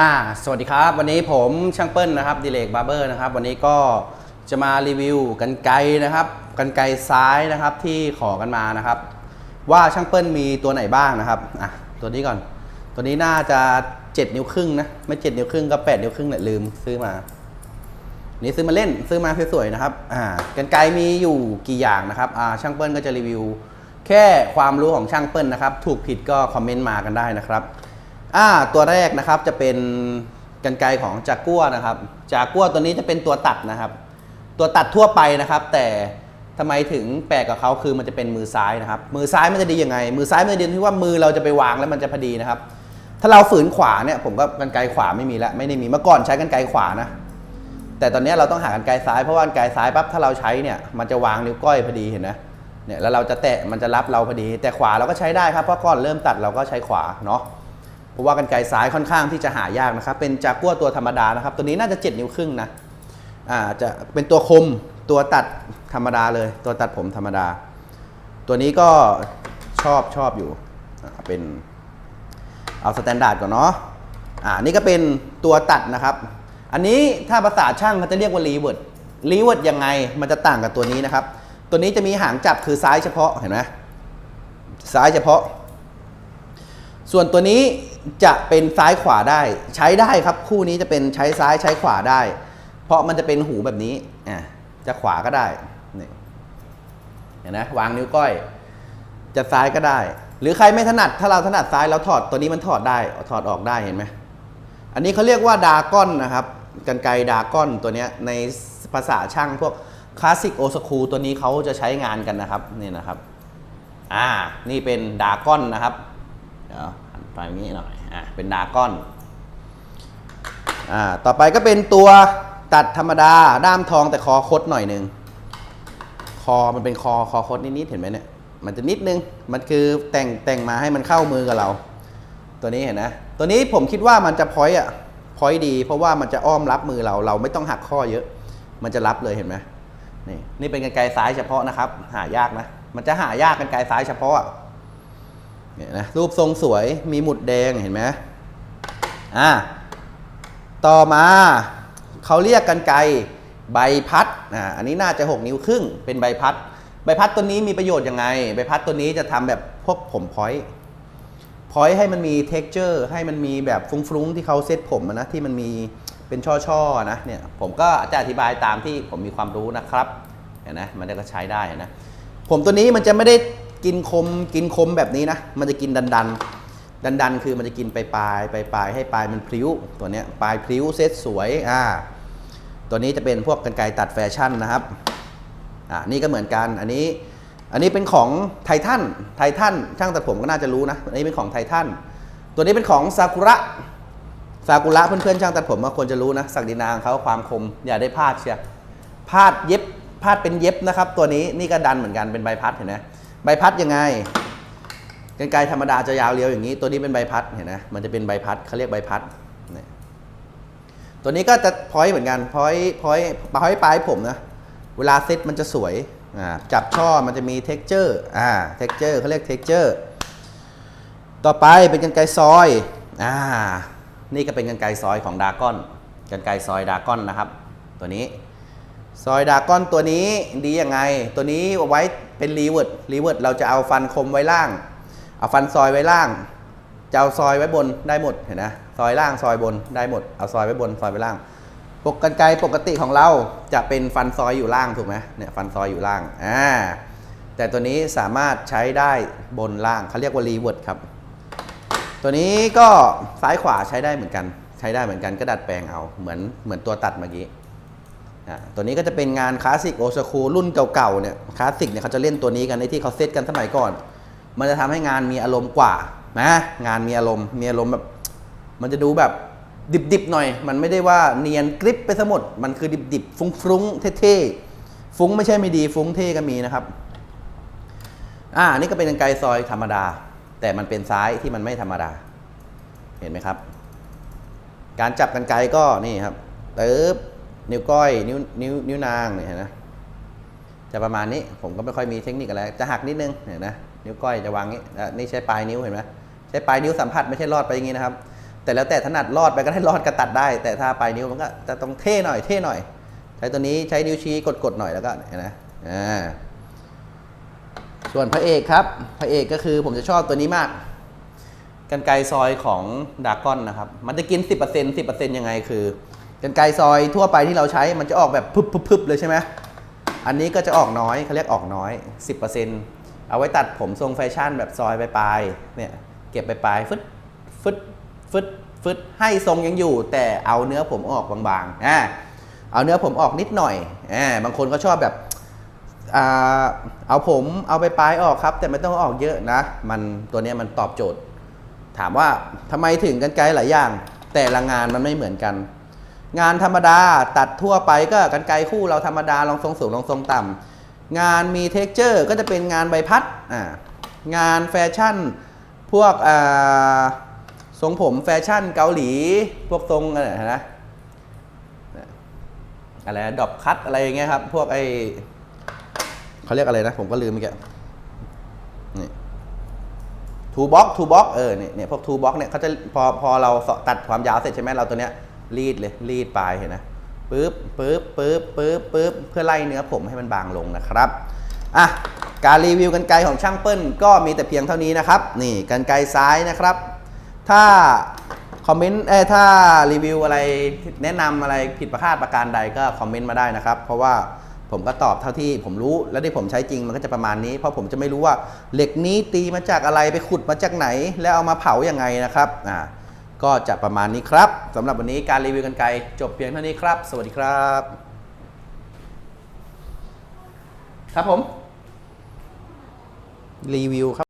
อ่าสวัสดีครับ วันนี้ผมช่างเปิ้ลนะครับดิเลกบาร์เบอร์นะครับ วันนี้ก็จะมารีวิวกันไกรนะครับกันไกรซ้ายนะครับที่ขอกันมานะครับ ว่าช่างเปิ้ลมีตัวไหนบ้างนะครับอะตัวนี้ก่อน ตัวนี้น่าจะ 7 นิ้วครึ่งนะไม่7นิ้วครึ่งก็ 8 นิ้วครึ่งแหละลืมซื้อมา นี่ซื้อมาเล่นซื้อมาสวยๆนะครับอ่ากันไกรมีอยู่กี่อย่างนะครับอ่าช่างเปิ้ลก็จะรีวิว แค่ความรู้ของช่างเปิ้ลนะครับ ถูกผิดก็คอมเมนต์มากันได้นะครับ อ่าตัวแรกนะครับจะเป็นกันไกของจากัวนะครับ จากัวตัวนี้จะเป็นตัวตัดนะครับ ตัวตัดทั่วไปนะครับ แต่ทำไมถึงแปลกกับเขาคือมันจะเป็นมือซ้ายนะครับ มือซ้ายมันจะดียังไง มือซ้ายมันจะดีที่ว่ามือเราจะไปวางแล้วมันจะพอดีนะครับ ถ้าเราฝืนขวาเนี่ยผมก็กันไกขวาไม่มีแล้วไม่ได้มีเมื่อก่อนใช้กันไกขวานะแต่ตอนนี้เราต้องหากันไกซ้ายเพราะว่ากันไกซ้ายปั๊บถ้าเราใช้เนี่ยมันจะวางนิ้วก้อยพอดีเห็นไหมเนี่ยแล้วเราจะแตะมันจะรับเราพอดี แต่ขวาเราก็ใช้ได้ครับเพราะก่อนเริ่มตัดเราก็ใช้ขวาเนาะ เพราะว่ากันไกรซ้ายค่อนข้างที่จะหายากนะครับ เป็นจากัวตัวธรรมดานะครับ ตัวนี้น่าจะ 7 นิ้วครึ่งนะอ่าจะเป็นตัวคมตัวตัดธรรมดาเลย ตัวตัดผมธรรมดา ตัวนี้ก็ชอบชอบอยู่เป็นเอาสแตนดาร์ดก่อนเนาะอ่านี่ก็เป็นตัวตัดนะครับ อันนี้ถ้าภาษาช่างเขาจะเรียกว่ารีเวิร์ดรีเวิร์ดยังไงมันจะต่างกับตัวนี้นะครับ ตัวนี้จะมีหางจับคือซ้ายเฉพาะเห็นไหมซ้ายเฉพาะ ส่วนตัวนี้จะเป็นซ้ายขวาได้ ใช้ได้ครับคู่นี้จะเป็นใช้ซ้ายใช้ขวาได้ เพราะมันจะเป็นหูแบบนี้อ่าจะขวาก็ได้นี่เห็นไหมวางนิ้วก้อย จะซ้ายก็ได้ หรือใครไม่ถนัดถ้าเราถนัดซ้ายเราถอดตัวนี้มันถอดได้ถอดออกได้เห็นไหมอันนี้เขาเรียกว่าดากอนนะครับกันไกดากอนตัวนี้ในภาษาช่างพวกคลาสสิกโอสคูตัวนี้เขาจะใช้งานกันนะครับนี่นะครับ อ่า นี่เป็นดากอนนะครับ เดี๋ยวหันไปงี้หน่อยอ่าเป็นดาก้อนอ่าต่อไปก็เป็นตัวตัดธรรมดาด้ามทองแต่คอคดหน่อยหนึ่งคอมันเป็นคอคอคดนิดๆเห็นไหมเนี่ยมันจะนิดนึงมันคือแต่งแต่งมาให้มันเข้ามือกับเรา ตัวนี้เห็นนะตัวนี้ผมคิดว่ามันจะพอยต์อะพอยต์ดี เพราะว่ามันจะอ้อมรับมือเราเราไม่ต้องหักข้อเยอะ มันจะรับเลยเห็นไหมนี่นี่เป็นกันไกรซ้ายเฉพาะนะครับ หายากนะ มันจะหายากกันไกรซ้ายเฉพาะอะ เนี่ยนะรูปทรงสวยมีหมุดแดงเห็นไหมอ่าต่อมาเขาเรียกกันไกใบพัดอ่าอันนี้น่าจะ 6 นิ้วครึ่งเป็นใบพัด ใบพัดตัวนี้มีประโยชน์ยังไง ใบพัดตัวนี้จะทำแบบพวกผมพอยต์พอยต์ให้มันมีเท็กเจอร์ให้มันมีแบบฟุ้งๆที่เขาเซตผมนะที่มันมีเป็นช่อๆนะเนี่ยผมก็จะอธิบายตามที่ผมมีความรู้นะครับเห็นไหมมันก็ใช้ได้นะผมตัวนี้มันจะไม่ได้ กินคมกินคมแบบนี้นะ มันจะกินดันดันดันดันคือมันจะกินปลายปลายปลายปลายให้ปลายมันพลิ้วตัวเนี้ยปลายพลิ้วเซตสวยอ่าตัวนี้จะเป็นพวกกันไกรตัดแฟชั่นนะครับอ่านี่ก็เหมือนกันอันนี้อันนี้เป็นของไททันไททันช่างตัดผมก็น่าจะรู้นะอันนี้เป็นของไททันตัวนี้เป็นของซากุระซากุระเพื่อนๆช่างตัดผมก็ควรจะรู้นะศักดินางเขาความคมอย่าได้พลาดเชียพลาดเย็บพลาดเป็นเย็บนะครับ ตัวนี้นี่ก็ดันเหมือนกันเป็นใบพัดเห็นไหม ใบพัดยังไงกันไกรธรรมดาจะยาวเรียวอย่างนี้ ตัวนี้เป็นใบพัดเห็นไหมมันจะเป็นใบพัดเขาเรียกใบพัดเนี่ยตัวนี้ก็จะพอยต์เหมือนกันพอยต์พอยต์พอยต์ปลายผมนะเวลาเซตมันจะสวยจับช่อมันจะมีเท็กเจอร์อ่าเท็กเจอร์เขาเรียกเท็กเจอร์ต่อไปเป็นกันไกรซอยอ่านี่ก็เป็นกันไกรซอยของดากอนกันไกรซอยดากอนนะครับ ตัวนี้ซอยดากอนตัวนี้ดียังไง ตัวนี้เอาไว้ เป็นรีเวิร์ดรีเวิร์ดเราจะเอาฟันคมไว้ล่าง เอาฟันซอยไว้ล่าง จะเอาซอยไว้บนได้หมดเห็นนะซอยล่างซอยบนได้หมด เอาซอยไว้บนซอยไว้ล่างปกกันไกปกติของเราจะเป็นฟันซอยอยู่ล่างถูกไหมเนี่ยฟันซอยอยู่ล่างอ่าแต่ตัวนี้สามารถใช้ได้บนล่างเขาเรียกว่ารีเวิร์ดครับ ตัวนี้ก็ซ้ายขวาใช้ได้เหมือนกัน ใช้ได้เหมือนกันก็ดัดแปลงเอาเหมือนเหมือนตัวตัดเมื่อกี้ ตัวนี้ก็จะเป็นงานคลาสสิกโอซาคูรุ่นเก่าๆเนี่ยคลาสสิกเนี่ยเขาจะเล่นตัวนี้กันในที่เขาเซตกันสมัยก่อน มันจะทำให้งานมีอารมณ์กว่านะงานมีอารมณ์มีอารมณ์แบบ มันจะดูแบบดิบๆหน่อย มันไม่ได้ว่าเนียนกริปไปซะหมดมันคือดิบๆฟุ้งๆเท่ๆฟุ้งไม่ใช่ไม่ดีฟุ้งเท่ก็มีนะครับอ่านี่ก็เป็นกรรไกซอยธรรมดา แต่มันเป็นซ้ายที่มันไม่ธรรมดา เห็นไหมครับ การจับกรรไกก็นี่ครับเติบ นิ้วก้อยนิ้วนิ้วนิ้วนางเนี่ยเห็นไหมจะประมาณนี้ผมก็ไม่ค่อยมีเทคนิคอะไรจะหักนิดนึงเห็นไหมนิ้วก้อยจะวางนี้นี่ใช้ปลายนิ้วเห็นไหมใช้ปลายนิ้วสัมผัสไม่ใช่ลอดไปอย่างนี้นะครับ แต่แล้วแต่ถนัดรอดไปก็ได้รอดก็ตัดได้ แต่ถ้าปลายนิ้วมันก็จะต้องเท่หน่อยเท่หน่อยใช้ตัวนี้ใช้นิ้วชี้กดๆหน่อยแล้วก็เห็นไหมอ่าส่วนพระเอกครับพระเอกก็คือผมจะชอบตัวนี้มากกันไกรซอยของดากอนนะครับ มันจะกิน 10% 10%ยังไงคือ กันไกรซอยทั่วไปที่เราใช้มันจะออกแบบพึบพึบพึบเลยใช่ไหมอันนี้ก็จะออกน้อยเขาเรียกออกน้อย 10%เอาไว้ตัดผมทรงแฟชั่นแบบซอยปลายๆเนี่ยเก็บปลายๆฟึดฟึดฟึดฟึดให้ทรงยังอยู่ แต่เอาเนื้อผมออกบางๆอ่าเอาเนื้อผมออกนิดหน่อยอ่าบางคนก็ชอบแบบอ่าเอาผมเอาไปปลายๆออกครับ แต่ไม่ต้องออกเยอะนะ มันตัวนี้มันตอบโจทย์ ถามว่าทำไมถึงกันไกลหลายอย่าง แต่ละงานมันไม่เหมือนกัน งานธรรมดาตัดทั่วไปก็กันไกลคู่เราธรรมดาลองทรงสูงลองทรงต่ำงานมีเท็กเจอร์ก็จะเป็นงานใบพัดงานแฟชั่นพวกทรงผมแฟชั่นเกาหลี พวกทรงอะไรนะอะไรดอบคัตอะไรอย่างเงี้ยครับ พวกไอเขาเรียกอะไรนะ ผมก็ลืมเมื่อกี้นี่ทูบ็อกทูบ็อกเออเนี่ยเนี่ยพวกทูบ็อกเนี่ยเขาจะพอพอเราตัดความยาวเสร็จใช่ไหมเราตัวเนี้ย รีดเลยรีดปลายเห็นนะปึ๊บปึ๊บปึ๊บปึ๊บปึ๊บเพื่อไล่เนื้อผมให้มันบางลงนะครับอะการรีวิวกันไกรของช่างเปิ้ลก็มีแต่เพียงเท่านี้นะครับ นี่กันไกรซ้ายนะครับ ถ้าคอมเมนต์เอ้ถ้ารีวิวอะไรแนะนำอะไรผิดประพลาดประการใดก็คอมเมนต์มาได้นะครับ เพราะว่าผมก็ตอบเท่าที่ผมรู้และที่ผมใช้จริงมันก็จะประมาณนี้ เพราะผมจะไม่รู้ว่าเหล็กนี้ตีมาจากอะไรไปขุดมาจากไหน แล้วเอามาเผาอยังไงนะครับอ่า ก็จะประมาณนี้ครับสำหรับวันนี้การรีวิวกันไกลจบเพียงเท่านี้ครับ สวัสดีครับ ครับผม รีวิวครับ